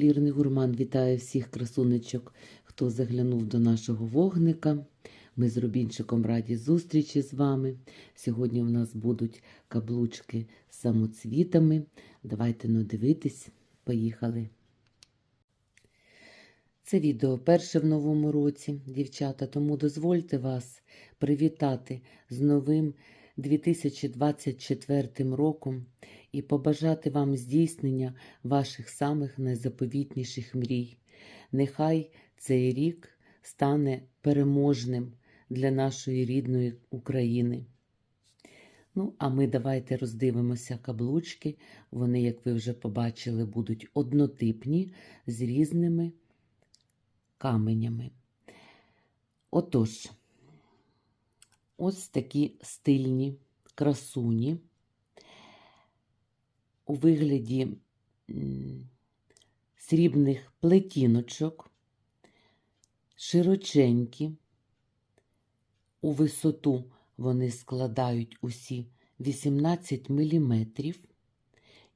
там вітаю всіх красунечок, хто заглянув до нашого вогника. Ми з Рубінчиком раді зустрічі з вами. Сьогодні у нас будуть каблучки з самоцвітами. Давайте ну дивитись. Поїхали. Це відео перше в новому році, дівчата, тому дозвольте вас привітати з новим 2024 роком і побажати вам здійснення ваших самих найзаповітніших мрій. Нехай цей рік стане переможним для нашої рідної України. Ну, а ми давайте роздивимося каблучки. Вони, як ви вже побачили, будуть однотипні з різними каменями. Отож, ось такі стильні красуні. У вигляді срібних плетіночок, широченькі, у висоту вони складають усі 18 мм,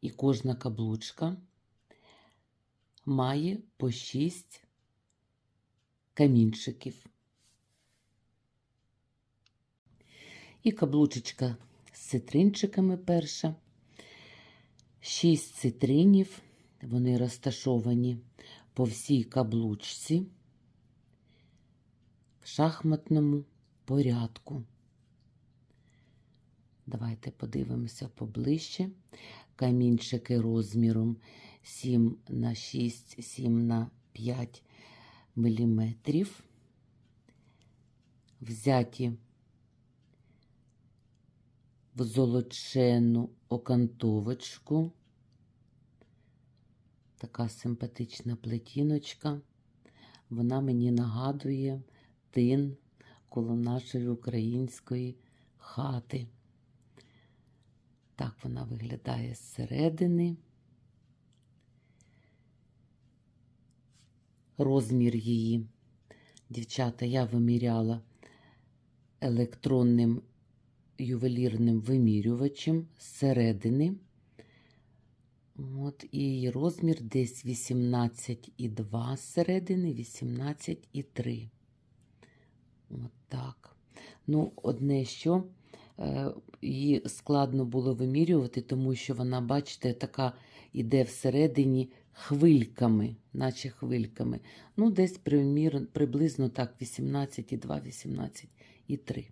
і кожна каблучка має по 6 камінчиків. І каблучечка з цитринчиками перша. Шість цитринів, вони розташовані по всій каблучці в шахматному порядку. Давайте подивимося поближче. Камінчики розміром 7 на 6, 7 на 5 міліметрів. Взяті в золочену окантовочку. Така симпатична плетіночка. Вона мені нагадує тин коло нашої української хати. Так вона виглядає зсередини. Розмір її, дівчата, я виміряла електронним ювелірним вимірювачем зсередини. От, і розмір десь 18,2 зсередини, 18,3. От так. Ну, одне що е, її складно було вимірювати, тому що вона, бачите, така іде всередині хвильками, наче хвильками. Ну, десь примір, приблизно так 18,2, 18,3.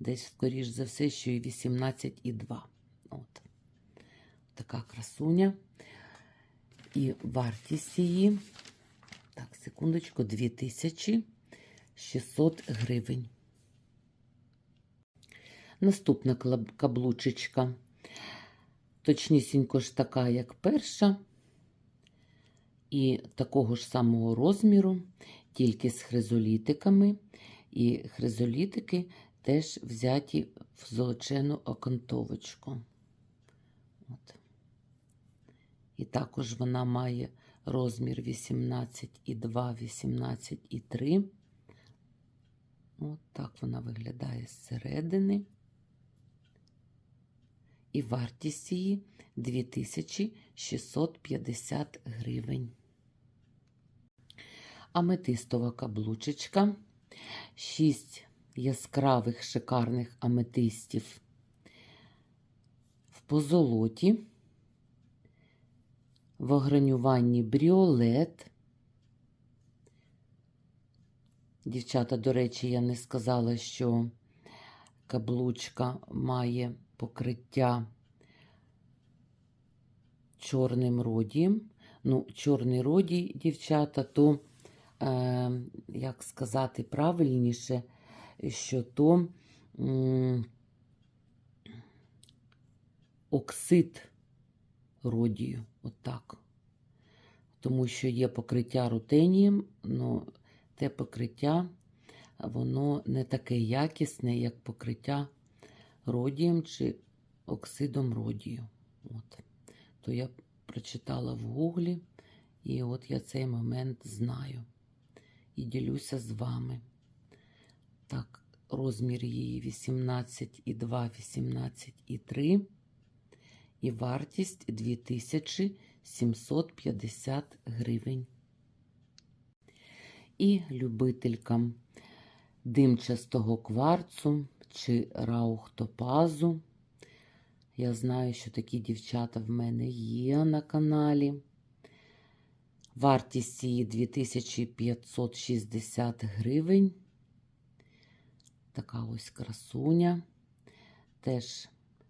Десь, скоріш за все, що і 18,2. От. Така красуня. І вартість її, так, секундочку, 2600 гривень. Наступна каблучечка. Точнісінько ж така, як перша. І такого ж самого розміру, тільки з хризолітиками. І хризолітики теж взяті в золочену окантовочку. От. І також вона має розмір 18,2, 18,3. От так вона виглядає зсередини. І вартість її 2650 гривень. Аметистова каблучечка. 6 яскравих шикарних аметистів в позолоті, в огранюванні бріолет. Дівчата, до речі, я не сказала, що каблучка має покриття чорним родієм. Ну, чорний родій, дівчата, то, е, як сказати правильніше, що то оксид родію, отак. Тому що є покриття рутенієм, але те покриття, воно не таке якісне, як покриття родієм чи оксидом родію. От. То я прочитала в гуглі, і от я цей момент знаю. І ділюся з вами. Так, розмір її 18,2, 18,3. І вартість 2750 гривень. і любителькам димчастого кварцу чи раухтопазу. Я знаю, що такі дівчата в мене є на каналі. Вартість її 2560 гривень. Така ось красуня. Теж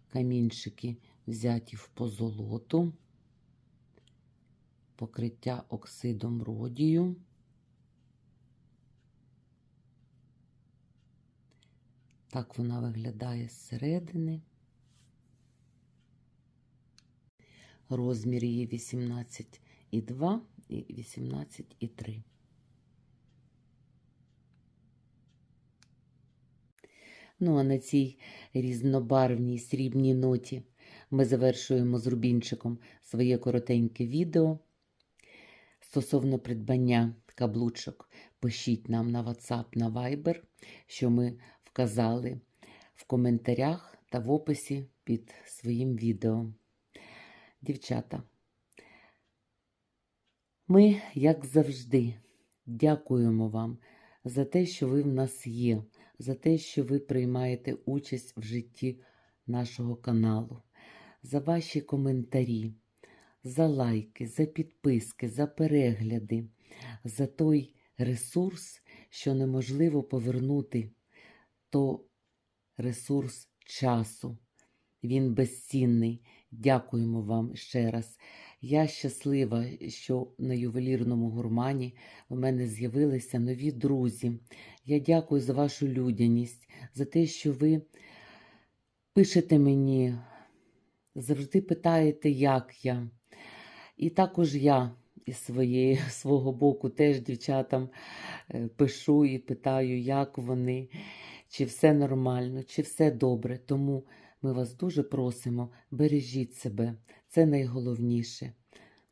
камінчики взяті в позолоту, покриття оксидом родію. Так вона виглядає зсередини. Розмір її 18,2 і 18,3. Ну, а на цій різнобарвній срібній ноті ми завершуємо з рубінчиком своє коротеньке відео. Стосовно придбання каблучок, пишіть нам на WhatsApp, на Viber, що ми вказали в коментарях та в описі під своїм відео. Дівчата, ми, як завжди, дякуємо вам за те, що ви в нас є, за те, що ви приймаєте участь в житті нашого каналу, за ваші коментарі, за лайки, за підписки, за перегляди, за той ресурс, що неможливо повернути, то ресурс часу. Він безцінний. Дякуємо вам ще раз. Я щаслива, що на ювелірному гурмані в мене з'явилися нові друзі. Я дякую за вашу людяність, за те, що ви пишете мені, завжди питаєте, як я. І також я із своєї, свого боку теж дівчатам е, пишу і питаю, як вони, чи все нормально, чи все добре. Тому ми вас дуже просимо, бережіть себе, це найголовніше.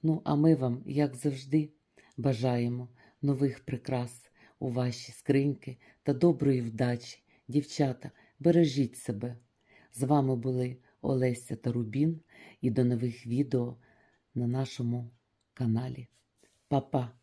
Ну, а ми вам, як завжди, бажаємо нових прикрас у ваші скриньки та доброї вдачі. Дівчата, бережіть себе. З вами були Олеся та Рубін і до нових відео на нашому каналі. Па-па!